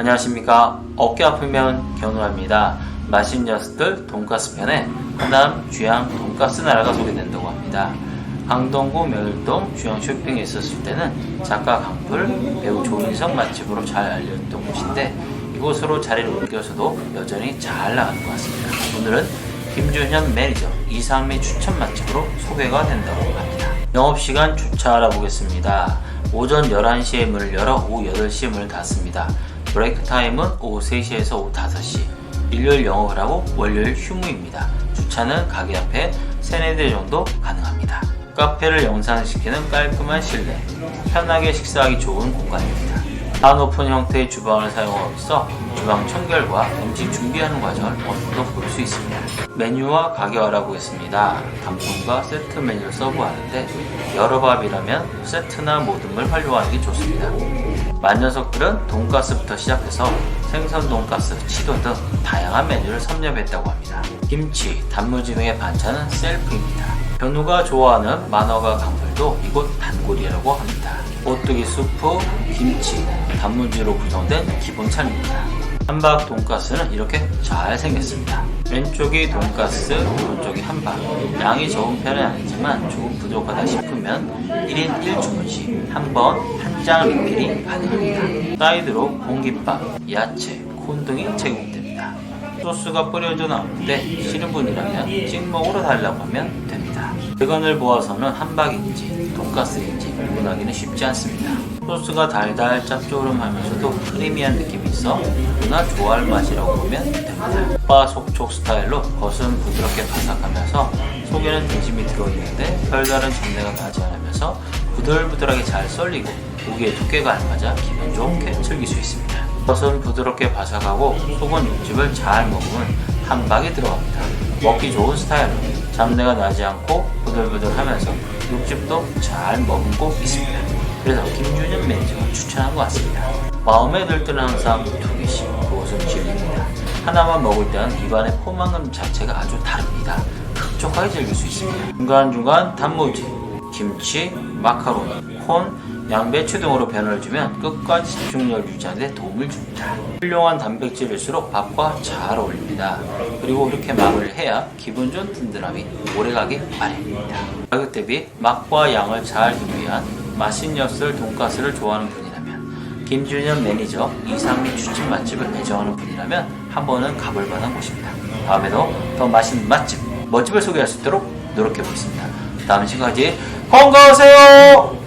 안녕하십니까. 어깨 아프면 견우합니다. 맛있는 녀석들 돈가스 편에 하남 주양 돈가스 나라가 소개된다고 합니다. 강동구 멸동 주양 쇼핑에 있었을 때는 작가 강풀, 배우 조인성 맛집으로 잘 알려졌던 곳인데 이곳으로 자리를 옮겨서도 여전히 잘 나가는 것 같습니다. 오늘은 김준현 매니저 이상미 추천 맛집으로 소개가 된다고 합니다. 영업시간 주차 알아보겠습니다. 오전 11시에 문을 열어 오후 8시에 문을 닫습니다. 브레이크 타임은 오후 3시에서 오후 5시. 일요일 영업을 하고 월요일 휴무입니다. 주차는 가게 앞에 3, 4대 정도 가능합니다. 카페를 영상시키는 깔끔한 실내, 편하게 식사하기 좋은 공간입니다. 한오픈 형태의 주방을 사용하고 있어 주방 청결과 음식 준비하는 과정을 정도 볼수 있습니다. 메뉴와 가격 알아보겠습니다. 단품과 세트 메뉴를 서브하는데 여러 밥이라면 세트나 모듬을 활용하는 게 좋습니다. 만년석들은 돈가스부터 시작해서 생선 돈가스, 치도 등 다양한 메뉴를 섭렵했다고 합니다. 김치, 단무지 등의 반찬은 셀프입니다. 변우가 좋아하는 만화가 강물도 이곳 단골이라고 합니다. 오뚜기 수프, 김치, 단무지로 구성된 기본 찬입니다. 함박 돈가스는 이렇게 잘 생겼습니다. 왼쪽이 돈가스, 오른쪽이 함박. 양이 적은 편은 아니지만 조금 부족하다 싶으면 1인 1주문씩 한 번 한 장 리필이 가능합니다. 사이드로 공깃밥, 야채, 콘 등이 제공됩니다. 소스가 뿌려져 나오는데 싫은 분이라면 찍먹으로 달라고 하면 됩니다. 배관을 보아서는 함박인지 돈가스인지 구분하기는 쉽지 않습니다. 소스가 달달 짭조름하면서도 크리미한 느낌이 있어 누나 좋아할 맛이라고 보면 됩니다. 바 속촉 스타일로 겉은 부드럽게 바삭하면서 속에는 등심이 들어있는데 별다른 잡내가 나지 않으면서 부들부들하게 잘 썰리고 고기의 두께가 알맞아 기분 좋게 즐길 수 있습니다. 겉은 부드럽게 바삭하고 속은 육즙을 잘 머금은 함박이 들어갑니다. 먹기 좋은 스타일로 잡내가 나지 않고 부들부들하면서 육즙도 잘 머금고 있습니다. 그래서 김준현 매니저가 추천한 것 같습니다. 마음에 들 때는 항상 두 개씩 그것은 진리입니다. 하나만 먹을 때는 입안의 포만감 자체가 아주 다릅니다. 흡족하게 즐길 수 있습니다. 중간중간 단무지, 김치, 마카로니, 콘, 양배추 등으로 변화를 주면 끝까지 집중력을 유지하는 데 도움을 줍니다. 훌륭한 단백질일수록 밥과 잘 어울립니다. 그리고 이렇게 마무리를 해야 기분 좋은 든든함이 오래가기 마련입니다. 가격 대비 맛과 양을 잘 준비한 녀석들 돈가스를 좋아하는 분이라면 김준현 매니저 이상민 추천 맛집을 애정하는 분이라면 한 번은 가볼 만한 곳입니다. 다음에도 더 맛있는 맛집, 멋집을 소개할 수 있도록 노력해 보겠습니다. 다음 시간까지 건강하세요!